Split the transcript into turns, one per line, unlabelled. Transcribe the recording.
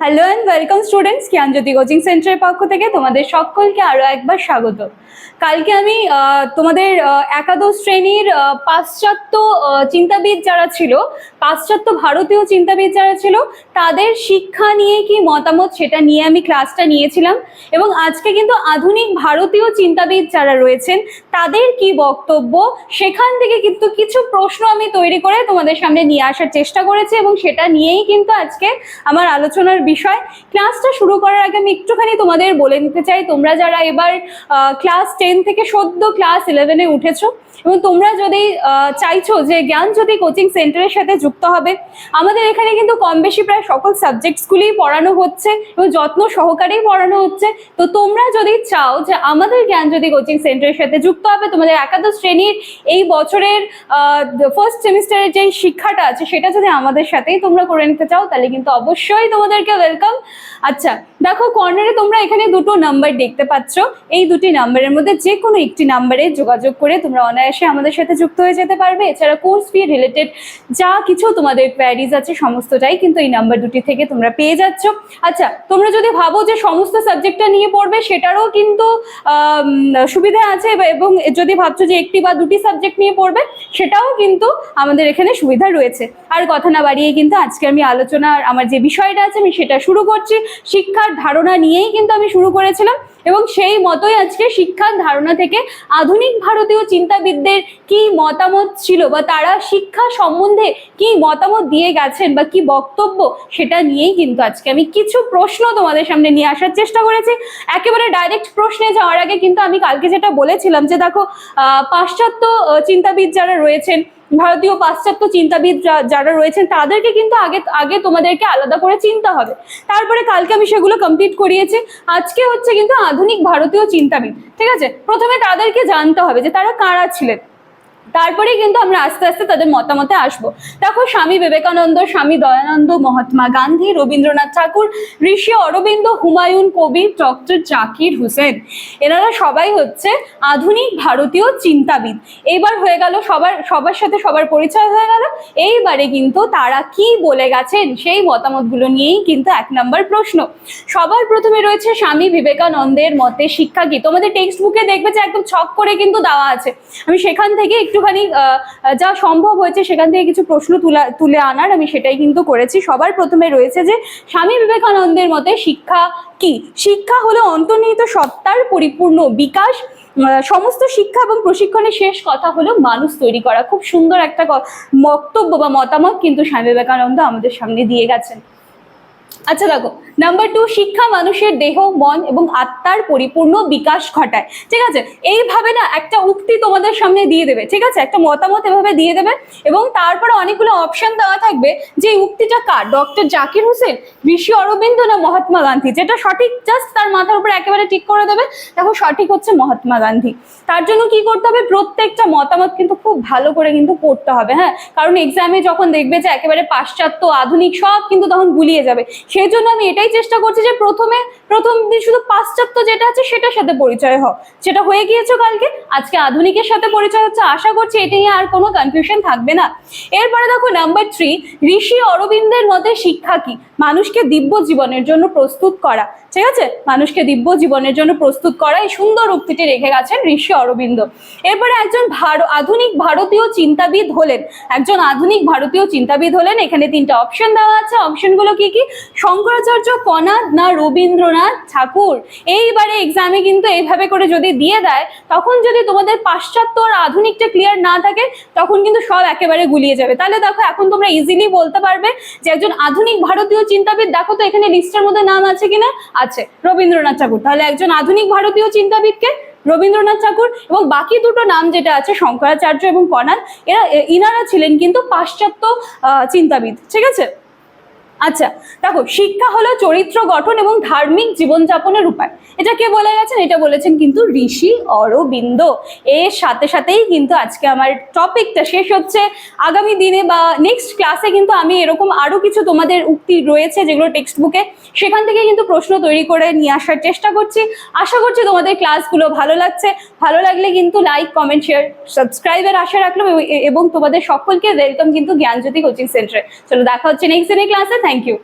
Hello and welcome students Gyanjyoti coaching সেন্টারের পক্ষ থেকে তোমাদের সকলকে আরও একবার স্বাগত। কালকে আমি তোমাদের একাদশ শ্রেণির পাশ্চাত্য চিন্তাবিদ যারা ছিল, পাশ্চাত্য ভারতীয় চিন্তাবিদ যারা ছিল, তাদের শিক্ষা নিয়ে কি মতামত সেটা নিয়ে আমি ক্লাসটা নিয়েছিলাম এবং আজকে কিন্তু আধুনিক ভারতীয় চিন্তাবিদ যারা রয়েছেন, তাদের কি বক্তব্য? সেখান থেকে কিন্তু কিছু প্রশ্ন আমি তৈরি করে তোমাদের সামনে নিয়ে আসার চেষ্টা করেছি এবং সেটা নিয়েই কিন্তু আজকে আমার আলোচনার বিষয়। ক্লাসটা শুরু করার আগে আমি একটুখানি তোমাদের বলে নিতে চাই, তোমরা যারা এবার ক্লাস টেন থেকে সদ্য ক্লাস ইলেভেনে উঠেছো এবং তোমরা যদি চাইছো যে জ্ঞান যদি কোচিং সেন্টারের সাথে যুক্ত হবে, আমাদের এখানে কিন্তু কম বেশি প্রায় সকল সাবজেক্টসগুলিই পড়ানো হচ্ছে এবং যত্ন সহকারেই পড়ানো হচ্ছে। তো তোমরা যদি চাও যে আমাদের জ্ঞান যদি কোচিং সেন্টারের সাথে যুক্ত হবে, তোমাদের একাদশ শ্রেণির এই বছরের ফার্স্ট সেমিস্টারের যে শিক্ষাটা আছে, সেটা যদি আমাদের সাথেই তোমরা করে নিতে চাও, তাহলে কিন্তু অবশ্যই তোমাদেরকে ওয়েলকাম আচ্ছা দেখো কর্নারে তোমরা এখানে দুটো নাম্বার দেখতে পাচ্ছ। এই দুটি নাম্বারের মধ্যে যে কোনো একটি নাম্বারে যোগাযোগ করে তোমরা অনায়াসে আমাদের সাথে যুক্ত হয়ে যেতে পারবে। এছাড়া কোর্স ফি রিলেটেড যা কিছু তোমাদের কোয়ারিজ আছে সমস্তটাই কিন্তু এই নাম্বার দুটি থেকে তোমরা পেয়ে যাচ্ছ। আচ্ছা তোমরা যদি ভাবো যে সমস্ত সাবজেক্টটা নিয়ে পড়বে, সেটারও কিন্তু সুবিধা আছে এবং যদি ভাবছ যে একটি বা দুটি সাবজেক্ট নিয়ে পড়বে, সেটাও কিন্তু আমাদের এখানে সুবিধা রয়েছে। আর কথা না বাড়িয়ে কিন্তু আজকে আমি আলোচনা, আমার যে বিষয়টা আছে আমি শুরু করছি। শিক্ষার ধারণা নিয়েই কিন্তু আমি শুরু করেছিলাম। এবং সেই মতোই আজকে শিক্ষার ধারণা থেকে আধুনিক ভারতীয় চিন্তাবিদদের কি মতামত ছিল বা তারা শিক্ষা সম্বন্ধে কি মতামত দিয়ে গেছেন বা কি বক্তব্য সেটা নিয়েই কিন্তু আজকে আমি কিছু প্রশ্ন তোমাদের সামনে নিয়ে আসার চেষ্টা করেছি। একেবারে ডাইরেক্ট প্রশ্নে যাওয়ার আগে কিন্তু আমি কালকে যেটা বলেছিলাম যে দেখো পাশ্চাত্য চিন্তাবিদ যারা রয়েছেন, ভারতীয় পাশ্চাত্য চিন্তাবিদ যারা রয়েছেন তাদেরকে কিন্তু আগে আগে তোমাদেরকে আলাদা করে চিন্তা হবে। তারপরে কালকে আমি সেগুলো কমপ্লিট করিয়েছি। আজকে হচ্ছে কিন্তু আধুনিক ভারতীয় চিন্তাবিদ। ঠিক আছে? প্রথমে তাদেরকে জানতে হবে যে তারা কারা ছিলেন। তারপরে কিন্তু আমরা আস্তে আস্তে তাদের মতামতে আসব। দেখো, স্বামী বিবেকানন্দ, স্বামী দয়ানন্দ, মহাত্মা গান্ধী, রবীন্দ্রনাথ ঠাকুর, ঋষি অরবিন্দ, হুমায়ুন কবির, ডক্টর জাকির হুসেন। এনারা সবাই হচ্ছে আধুনিক ভারতীয় চিন্তাবিদ। এইবার হয়ে গেল সবার সবার সাথে সবার পরিচয় হয়ে গেল। এইবারে কিন্তু তারা কি বলে গেছেন সেই মতামতগুলো নিয়েই কিন্তু এক নম্বর প্রশ্ন। সবার প্রথমে রয়েছে স্বামী বিবেকানন্দের মতে শিক্ষা কি? তোমাদের টেক্সট বুকে দেখবে যে একদম ছক করে কিন্তু দেওয়া আছে। আমি সেখান থেকে একটুখানি যা সম্ভব হয়েছে সেখান থেকে কিছু প্রশ্ন তুলা, তুলে আনার আমি সেটাই কিন্তু করেছি। সবার প্রথমে রয়েছে যে, স্বামী বিবেকানন্দের মতে শিক্ষা কি? শিক্ষা হলো অন্তর্নিহিত সত্তার পরিপূর্ণ বিকাশ। সমস্ত শিক্ষা এবং প্রশিক্ষণের শেষ কথা হলো মানুষ তৈরি করা। খুব সুন্দর একটা বক্তব্য বা মতামত কিন্তু স্বামী বিবেকানন্দ আমাদের সামনে দিয়ে গেছেন। আচ্ছা দেখো নাম্বার টু শিক্ষা মানুষের দেহ, মন এবং আত্মার পরিপূর্ণ বিকাশ ঘটায়। ঠিক আছে? এইভাবে না একটা উক্তি তোমাদের সামনে দিয়ে দেবে, ঠিক আছে? একটা মতামত এভাবে দিয়ে দেবে এবং তারপরে অনেকগুলো অপশন দেওয়া থাকবে যে উক্তিটা কার? ডক্টর জাকির হোসেন, ঋষি অরবিন্দ না মহাত্মা গান্ধী? যেটা সঠিক জাস্ট তার মাথার উপর একেবারে ঠিক করে দেবে। দেখো, সঠিক হচ্ছে মহাত্মা গান্ধী। তার জন্য কি করতে হবে? প্রত্যেকটা মতামত কিন্তু খুব ভালো করে কিন্তু পড়তে হবে হ্যাঁ? কারণ এক্সামে যখন দেখবে যে একেবারে পাশ্চাত্য, আধুনিক সব কিন্তু তখন গুলিয়ে যাবে। সেই জন্য আমি এটাই চেষ্টা করছি যে প্রথমে, প্রথম দিন শুধু পাশ্চাত্য যেটা আছে সেটার সাথে পরিচয় হোক সেটা হয়ে গিয়েছো কালকে, আজকে আধুনিকের সাথে পরিচয় হচ্ছে। আশা করছি এটা নিয়ে আর কোনো কনফিউশন থাকবে না। এরপরে দেখো নাম্বার থ্রি ঋষি অরবিন্দের মতে শিক্ষা কি? মানুষকে দিব্য জীবনের জন্য প্রস্তুত করা। ঠিক আছে? মানুষকে দিব্য জীবনের জন্য প্রস্তুত করা। এই সুন্দর উক্তিটি রেখে গেছেন ঋষি অরবিন্দ। এরপরে একজন আধুনিক ভারতীয় চিন্তাবিদ হলেন। একজন আধুনিক ভারতীয় চিন্তাবিদ হলেন। এখানে তিনটা অপশন দেওয়া আছে। অপশনগুলো কি কি? শঙ্করাচার্য কনাদ না রবীন্দ্রনাথ ঠাকুর? এইবারে এক্সামে কিন্তু এইভাবে করে যদি দিয়ে দেয়, তখন যদি তোমাদের পাশ্চাত্য আর আধুনিকটা ক্লিয়ার না থাকে, তখন কিন্তু সব একেবারে গুলিয়ে যাবে। তাহলে দেখো, এখন তোমরা ইজিলি বলতে পারবে যে একজন আধুনিক ভারতীয় চিন্তাবিদ, দেখো তো এখানে লিস্টের মধ্যে নাম আছে কিনা? আছে, রবীন্দ্রনাথ ঠাকুর। তাহলে একজন আধুনিক ভারতীয় চিন্তাবিদকে রবীন্দ্রনাথ ঠাকুর এবং বাকি দুটো নাম যেটা আছে, শঙ্করাচার্য এবং কনাদ এরা ইনারা ছিলেন কিন্তু পাশ্চাত্য চিন্তাবিদ, ঠিক আছে? আচ্ছা দেখো, শিক্ষা হলো চরিত্র গঠন এবং ধার্মিক জীবনযাপনের উপায়। এটা কে বলে গেছেন? এটা বলেছেন কিন্তু ঋষি অরবিন্দ। এর সাথে সাথেই কিন্তু আজকে আমার টপিকটা শেষ হচ্ছে। আগামী দিনে বা নেক্সট ক্লাসে কিন্তু আমি এরকম আরও কিছু তোমাদের উক্তি রয়েছে যেগুলো টেক্সট বুকে সেখান থেকে কিন্তু প্রশ্ন তৈরি করে নিয়ে আসার চেষ্টা করছি। আশা করছি তোমাদের ক্লাসগুলো ভালো লাগছে। ভালো লাগলে কিন্তু লাইক, কমেন্ট, শেয়ার, সাবস্ক্রাইবের আশা রাখলাম এবং- তোমাদের সকলকে ওয়েলকাম কিন্তু জ্ঞানজ্যোতি কোচিং সেন্টারে। চলো, দেখা হচ্ছে নেক্সট দিনের ক্লাসে। thank you.